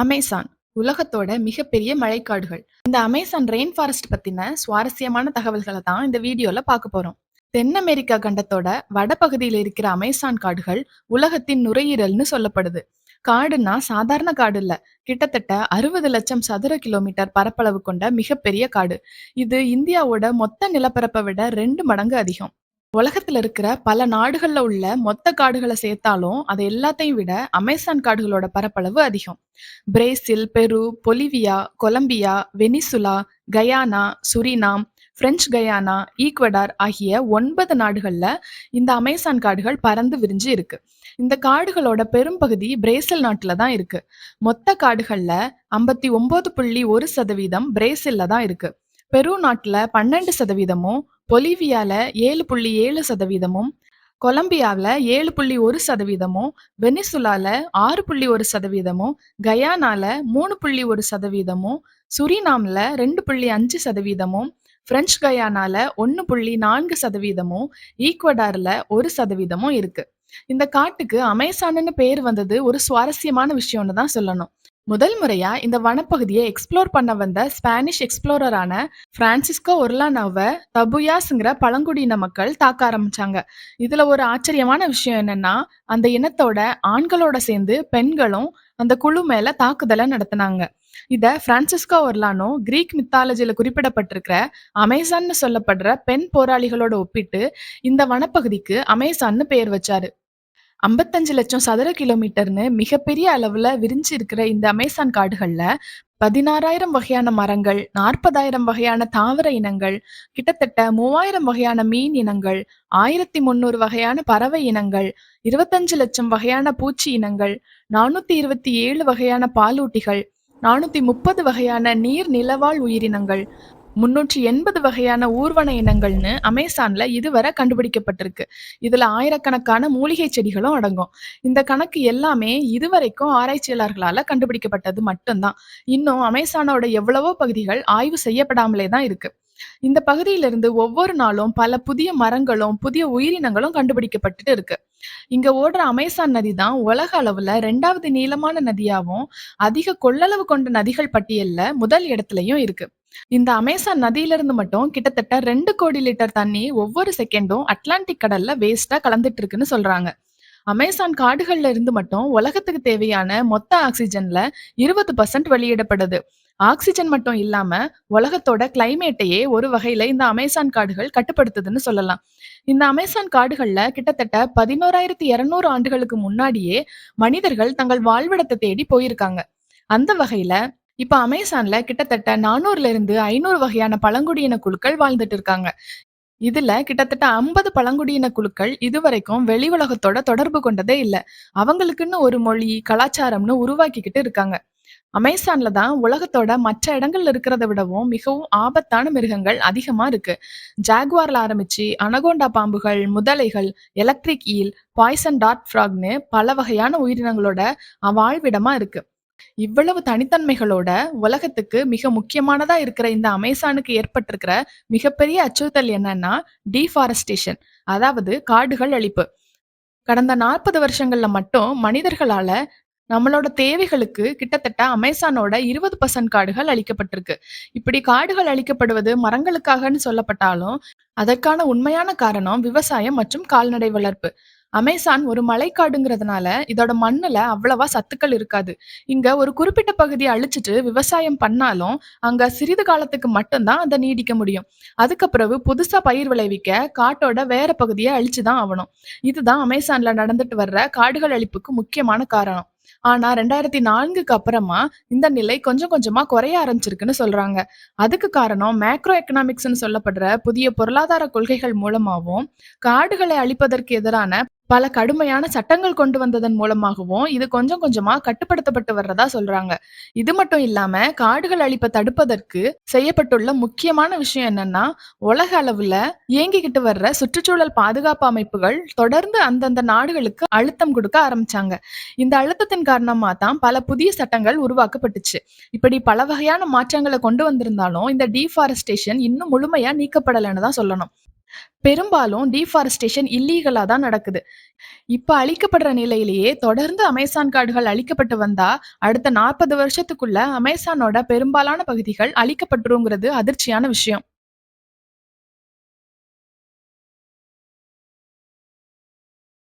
Amazon உலகத்தோட மிகப்பெரிய மழைக்காடுகள். இந்த அமேசான் ரெயின் ஃபாரஸ்ட் பத்தின சுவாரஸ்யமான தகவல்களை தான் இந்த வீடியோல பார்க்க போறோம். தென் அமெரிக்கா கண்டத்தோட வடபகுதியில் இருக்கிற அமேசான் காடுகள் உலகத்தின் நுரையீரல்னு சொல்லப்படுது. காடுன்னா சாதாரண காடு இல்ல. கிட்டத்தட்ட அறுபது லட்சம் சதுர கிலோமீட்டர் பரப்பளவு கொண்ட மிகப்பெரிய காடு. இது இந்தியாவோட மொத்த நிலப்பரப்பை விட ரெண்டு மடங்கு அதிகம். உலகத்துல இருக்கிற பல நாடுகள்ல உள்ள மொத்த காடுகளை சேர்த்தாலும் அது எல்லாத்தையும் விட அமேசான் காடுகளோட பரப்பளவு அதிகம். Brazil Peru Bolivia Colombia Venezuela Guyana Suriname French Guiana Ecuador ஆகிய ஒன்பது நாடுகள்ல இந்த அமேசான் காடுகள் பறந்து விரிஞ்சு இருக்கு. இந்த காடுகளோட பெரும்பகுதி பிரேசில் நாட்டுல தான் இருக்கு. மொத்த காடுகள்ல ஐம்பத்தி ஒன்பது புள்ளி ஒரு சதவீதம் பிரேசில்ல தான் இருக்கு. பெரு நாட்டுல பன்னெண்டு சதவீதமும் பொலிவியால ஏழு புள்ளி ஏழு சதவீதமும் கொலம்பியாவில் ஏழு புள்ளி ஒரு சதவீதமும் வெனிசுலால ஆறு புள்ளி ஒரு சதவீதமும் கயானால மூணு புள்ளி ஒரு சதவீதமும் சுரினாம்ல ரெண்டு புள்ளி அஞ்சு சதவீதமும் பிரெஞ்சு கயானால ஒன்று புள்ளி நான்கு சதவீதமும் ஈக்வடாரில் ஒரு சதவீதமும் இருக்கு. இந்த காட்டுக்கு அமேசான்னு பேர் வந்தது ஒரு சுவாரஸ்யமான விஷயம்னு தான் சொல்லணும். முதல் முறையா இந்த வனப்பகுதியை எக்ஸ்ப்ளோர் பண்ண வந்த ஸ்பானிஷ் எக்ஸ்ப்ளோரரான பிரான்சிஸ்கோ ஒர்லானோவை தபுயாஸ்ங்கிற பழங்குடியின மக்கள் தாக்க ஆரம்பிச்சாங்க. இதுல ஒரு ஆச்சரியமான விஷயம் என்னன்னா அந்த இனத்தோட ஆண்களோட சேர்ந்து பெண்களும் அந்த குழு மேல தாக்குதலை நடத்தினாங்க. இத பிரான்சிஸ்கோ ஒர்லானோ கிரீக் மித்தாலஜில குறிப்பிடப்பட்டிருக்கிற அமேசான்னு சொல்லப்படுற பெண் போராளிகளோட ஒப்பிட்டு இந்த வனப்பகுதிக்கு அமேசான்னு பெயர் வச்சாரு. ஐம்பத்தஞ்சு லட்சம் சதுர கிலோமீட்டர்னு மிகப்பெரிய அளவில் விரிஞ்சு இருக்கிற இந்த அமேசான் காடுகளில் பதினாறாயிரம் வகையான மரங்கள் நாற்பதாயிரம் வகையான தாவர இனங்கள் கிட்டத்தட்ட மூவாயிரம் வகையான மீன் இனங்கள் ஆயிரத்தி முந்நூறு வகையான பறவை இனங்கள் இருபத்தஞ்சு லட்சம் வகையான பூச்சி இனங்கள் நானூத்தி இருபத்தி ஏழு வகையான பாலூட்டிகள் நானூத்தி முப்பது வகையான நீர் நிலவாழ் உயிரினங்கள் முன்னூற்றி எண்பது வகையான ஊர்வன இனங்கள்னு அமேசான்ல இதுவரை கண்டுபிடிக்கப்பட்டிருக்கு. இதுல ஆயிரக்கணக்கான மூலிகை செடிகளும் அடங்கும். இந்த கணக்கு எல்லாமே இதுவரைக்கும் ஆராய்ச்சியாளர்களால கண்டுபிடிக்கப்பட்டது மட்டும்தான். இன்னும் அமேசானோட எவ்வளவோ பகுதிகள் ஆய்வு செய்யப்படாமலே தான் இருக்கு. இந்த பகுதியிலிருந்து ஒவ்வொரு நாளும் பல புதிய மரங்களும் புதிய உயிரினங்களும் கண்டுபிடிக்கப்பட்டுட்டு இருக்கு. இங்க ஓடுற அமேசான் நதி தான் உலக அளவுல ரெண்டாவது நீளமான நதியாவும் அதிக கொள்ளளவு கொண்ட நதிகள் பட்டியல்ல முதல் இடத்துலயும் இருக்கு. இந்த அமேசான் நதியிலிருந்து மட்டும் கிட்டத்தட்ட ரெண்டு கோடி லிட்டர் தண்ணி ஒவ்வொரு செகண்டும் அட்லாண்டிக் கடல்ல வேஸ்டா கலந்துட்டு இருக்குன்னு சொல்றாங்க. அமேசான் காடுகள்ல இருந்து மட்டும் உலகத்துக்கு தேவையான மொத்த ஆக்சிஜன்ல இருபது பர்சன்ட் வெளியிடப்படுது. ஆக்சிஜன் மட்டும் இல்லாம உலகத்தோட கிளைமேட்டையே ஒரு வகையில இந்த அமேசான் காடுகள் கட்டுப்படுத்துதுன்னு சொல்லலாம். இந்த அமேசான் காடுகள்ல கிட்டத்தட்ட பதினோராயிரத்தி இருநூறு ஆண்டுகளுக்கு முன்னாடியே மனிதர்கள் தங்கள் வாழ்விடத்தை தேடி போயிருக்காங்க. அந்த வகையில இப்ப அமேசான்ல கிட்டத்தட்ட நானூறுல இருந்து ஐநூறு வகையான பழங்குடியின குழுக்கள் வாழ்ந்துட்டு இருக்காங்க. இதுல கிட்டத்தட்ட ஐம்பது பழங்குடியின குழுக்கள் இதுவரைக்கும் வெளி உலகத்தோட தொடர்பு கொண்டதே இல்ல. அவங்களுக்குன்னு ஒரு மொழி கலாச்சாரம்னு உருவாக்கிக்கிட்டு இருக்காங்க. அமேசான்ல தான் உலகத்தோட மற்ற இடங்கள்ல இருக்கிறத விடவும் மிகவும் ஆபத்தான மிருகங்கள் அதிகமா இருக்கு. ஜாகுவார்ல ஆரம்பிச்சு அனகோண்டா பாம்புகள் முதலைகள் எலக்ட்ரிக் ஈல் பாய்சன் டாட் ஃப்ராக்னு பல வகையான உயிரினங்களோட வாழ்விடமா இருக்கு. இவ்வளவு தனித்தன்மைகளோட உலகத்துக்கு மிக முக்கியமானதா இருக்கிற இந்த அமேசானுக்கு ஏற்பட்டிருக்கிற மிகப்பெரிய அச்சுறுத்தல் என்னன்னா டீஃபாரஸ்டேஷன் அதாவது காடுகள் அழிப்பு. கடந்த நாற்பது வருஷங்கள்ல மட்டும் மனிதர்களால நம்மளோட தேவைகளுக்கு கிட்டத்தட்ட அமேசானோட இருபது பர்சன்ட் காடுகள் அழிக்கப்பட்டிருக்கு. இப்படி காடுகள் அழிக்கப்படுவது மரங்களுக்காகன்னு சொல்லப்பட்டாலும் அதற்கான உண்மையான காரணம் விவசாயம் மற்றும் கால்நடை வளர்ப்பு. அமேசான் ஒரு மலைக்காடுங்கிறதுனால இதோட மண்ணுல அவ்வளவா சத்துக்கள் இருக்காது. இங்க ஒரு குறிப்பிட்ட பகுதியை அழிச்சிட்டு விவசாயம் பண்ணாலும் அங்க சிறிது காலத்துக்கு மட்டும்தான் அதை நீடிக்க முடியும். அதுக்கப்புறவு புதுசா பயிர் விளைவிக்க காட்டோட வேற பகுதியை அழிச்சுதான் ஆகணும். இதுதான் அமேசான்ல நடந்துட்டு வர்ற காடுகள் அழிப்புக்கு முக்கியமான காரணம். ஆனா ரெண்டாயிரத்தி நான்குக்கு அப்புறமா இந்த நிலை கொஞ்சம் கொஞ்சமா குறைய ஆரம்பிச்சிருக்குன்னு சொல்றாங்க. அதுக்கு காரணம் மேக்ரோ எக்கனாமிக்ஸ்னு சொல்லப்படுற புதிய பொருளாதார கொள்கைகள் மூலமாகவும் காடுகளை அழிப்பதற்கு எதிரான பல கடுமையான சட்டங்கள் கொண்டு வந்ததன் மூலமாகவும் இது கொஞ்சம் கொஞ்சமா கட்டுப்படுத்தப்பட்டு வர்றதா சொல்றாங்க. இது மட்டும் இல்லாம காடுகள் அழிப்பை தடுப்பதற்கு செய்யப்பட்டுள்ள முக்கியமான விஷயம் என்னன்னா உலக அளவுல இயங்கிக்கிட்டு வர்ற சுற்றுச்சூழல் பாதுகாப்பு அமைப்புகள் தொடர்ந்து அந்தந்த நாடுகளுக்கு அழுத்தம் கொடுக்க ஆரம்பிச்சாங்க. இந்த அழுத்தத்தின் காரணமா தான் பல புதிய சட்டங்கள் உருவாக்கப்பட்டுச்சு. இப்படி பல வகையான மாற்றங்களை கொண்டு வந்திருந்தாலும் இந்த டீஃபாரஸ்டேஷன் இன்னும் முழுமையா நீக்கப்படலைன்னு தான் சொல்லணும். பெரும்பாலும் டீஃபாரஸ்டேஷன் இல்லீகலா தான் நடக்குது. இப்ப அழிக்கப்படுற நிலையிலேயே தொடர்ந்து அமேசான் காடுகள் அழிக்கப்பட்டு வந்தா, அடுத்த 40 வருஷத்துக்குள்ள அமேசானோட பெரும்பாலான பகுதிகள் அழிக்கப்பட்டுருங்கிறது அதிர்ச்சியான விஷயம்.